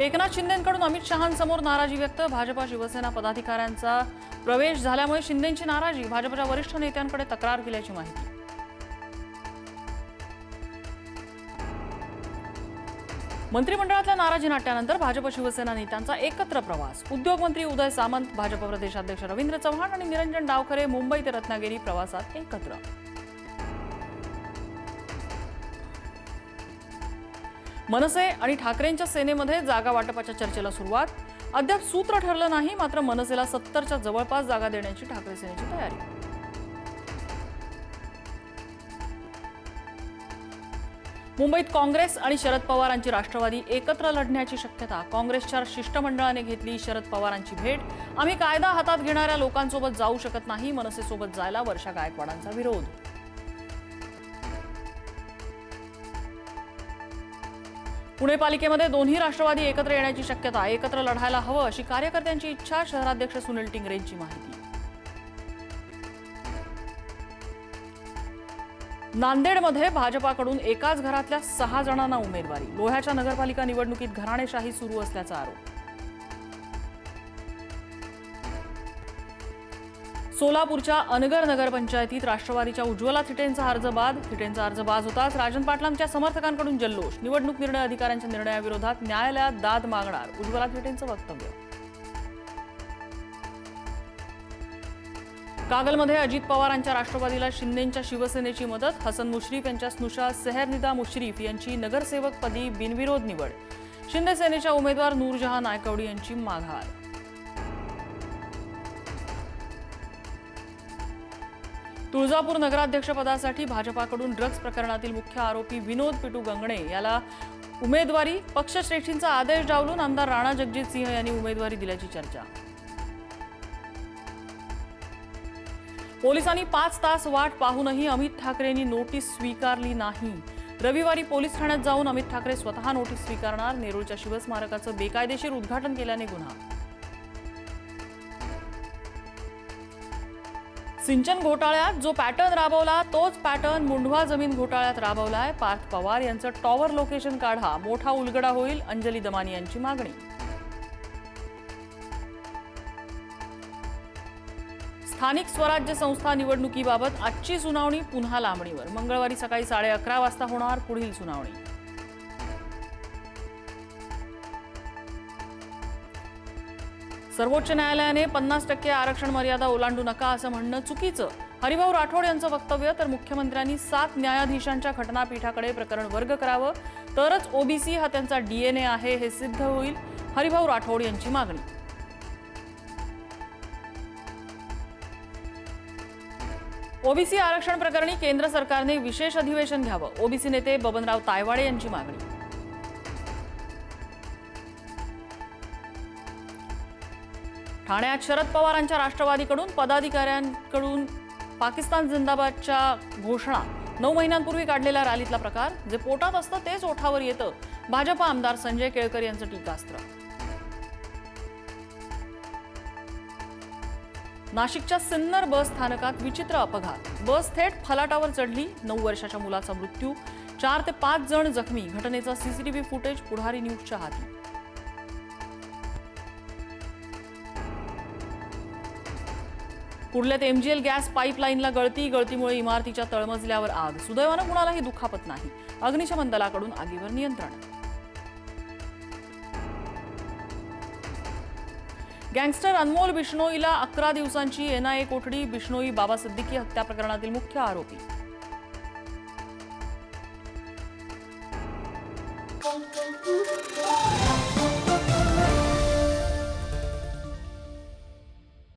एकनाथ शिंदेंकडून अमित शहांसमोर नाराजी व्यक्त. भाजपा शिवसेना पदाधिकाऱ्यांचा प्रवेश झाल्यामुळे शिंदेंची नाराजी. भाजपच्या वरिष्ठ नेत्यांकडे तक्रार केल्याची माहिती. मंत्रिमंडळातल्या नाराजी नाट्यानंतर भाजप शिवसेना नेत्यांचा एकत्र प्रवास. उद्योगमंत्री उदय सामंत भाजप प्रदेशाध्यक्ष रवींद्र चव्हाण आणि निरंजन डावखरे मुंबई ते रत्नागिरी प्रवासात एकत्र. मनसे आणि ठाकरेंच्या सेनेमध्ये जागा वाटपाच्या चर्चेला सुरुवात. अद्याप सूत्र ठरलं नाही मात्र मनसेला सत्तरच्या जवळपास जागा देण्याची ठाकरे सेनेची तयारी. मुंबईत काँग्रेस आणि शरद पवारांची राष्ट्रवादी एकत्र लढण्याची शक्यता. काँग्रेसच्या शिष्टमंडळाने घेतली शरद पवारांची भेट. आम्ही कायदा हातात घेणाऱ्या लोकांसोबत जाऊ शकत नाही मनसेसोबत जायला वर्षा गायकवाडांचा विरोध. पुणे पालिकेमध्ये दोन्ही राष्ट्रवादी एकत्र येण्याची शक्यता एकत्र लढायला हवं अशी कार्यकर्त्यांची इच्छा शहराध्यक्ष सुनील टिंगरेंची माहिती. नांदेडमध्ये भाजपाकडून एकाच घरातल्या सहा जणांना उमेदवारी. लोह्याच्या नगरपालिका निवडणुकीत घराणेशाही सुरू असल्याचा आरोप. सोलापूरच्या अनगर नगरपंचायतीत राष्ट्रवादीच्या उज्ज्वला थिटेंचा अर्ज बाद. थिटेंचा अर्ज बाद होताच राजन पाटलांच्या समर्थकांकडून जल्लोष. निवडणूक निर्णय अधिकाऱ्यांच्या निर्णयाविरोधात न्यायालयात दाद मागणार. उज्ज्वला थिटेंचं वक्तव्य. कागलमध्ये अजित पवारांच्या राष्ट्रवादीला शिंदेच्या शिवसेनेची मदत. हसन मुश्रीफ यांच्या स्नुषा सेहरनिदा मुश्रीफ यांची नगरसेवकपदी बिनविरोध निवड. शिंदे सेनेच्या उमेदवार नूरजहां नायकवडी यांची माघार. तुळजापूर नगराध्यक्षपदासाठी भाजपाकडून ड्रग्ज प्रकरणातील मुख्य आरोपी विनोद पिटू गंगणे याला उमेदवारी पक्षश्रेष्ठींचा आदेश डावलून आमदार राणा जगजित सिंह यांनी उमेदवारी दिल्याची चर्चा. पोलिसांनी पाच तास वाट पाहूनही अमित ठाकरेंनी नोटीस स्वीकारली नाही. रविवारी पोलीस ठाण्यात जाऊन अमित ठाकरे स्वतः नोटीस स्वीकारणार नेरूळच्या शिवस्मारकाचं बेकायदेशीर उद्घाटन केल्याने गुन्हा. सिंचन घोटाळ्यात जो पॅटर्न राबवला तोच पॅटर्न मुंढवा जमीन घोटाळ्यात राबवलाय पार्थ पवार यांचं टॉवर लोकेशन काढा. मोठा उलगडा होईल अंजली दमानी यांची मागणी. स्थानिक स्वराज्य संस्था निवडणुकीबाबत आजची सुनावणी पुन्हा लांबणीवर. मंगळवारी सकाळी साडे अकरा वाजता होणार पुढील सुनावणी. सर्वोच्च न्यायालयाने पन्नास टक्के आरक्षण मर्यादा ओलांडू नका असं म्हणणं चुकीचं. हरिभाऊ राठोड यांचं वक्तव्य तर मुख्यमंत्र्यांनी सात न्यायाधीशांच्या घटनापीठाकडे प्रकरण वर्ग करावं तरच ओबीसी हा त्यांचा डीएनए आहे हे सिद्ध होईल हरिभाऊ राठोड यांची मागणी. ओबीसी आरक्षण प्रकरणी केंद्र सरकारने विशेष अधिवेशन घ्यावं ओबीसी नेते बबनराव तायवाडे यांची मागणी. ठाण्यात शरद पवारांच्या राष्ट्रवादीकडून पदाधिकाऱ्यांकडून पाकिस्तान जिंदाबादच्या घोषणा. नऊ महिन्यांपूर्वी काढलेल्या रॅलीतला प्रकार जे पोटात असतं तेच ओठावर येतं. भाजपा आमदार संजय केळकर यांचं टीकास्त्र. नाशिकच्या सिन्नर बस स्थानकात विचित्र अपघात. बस थेट फलाटावर चढली. नऊ वर्षाच्या मुलाचा मृत्यू. चार ते पाच जण जखमी. घटनेचा सीसीटीव्ही फुटेज पुढारी न्यूजच्या हाती. कुर्ल्यात एमजीएल गॅस पाईपलाईनला गळती गळतीमुळे इमारतीच्या तळमजल्यावर आग. सुदैवानं कुणालाही दुखापत नाही. अग्निशमन दलाकडून आगीवर नियंत्रण. गँगस्टर अनमोल बिश्नोईला अकरा दिवसांची एनआयए कोठडी. बिश्नोई बाबा सिद्दीकी हत्या प्रकरणातील मुख्य आरोपी.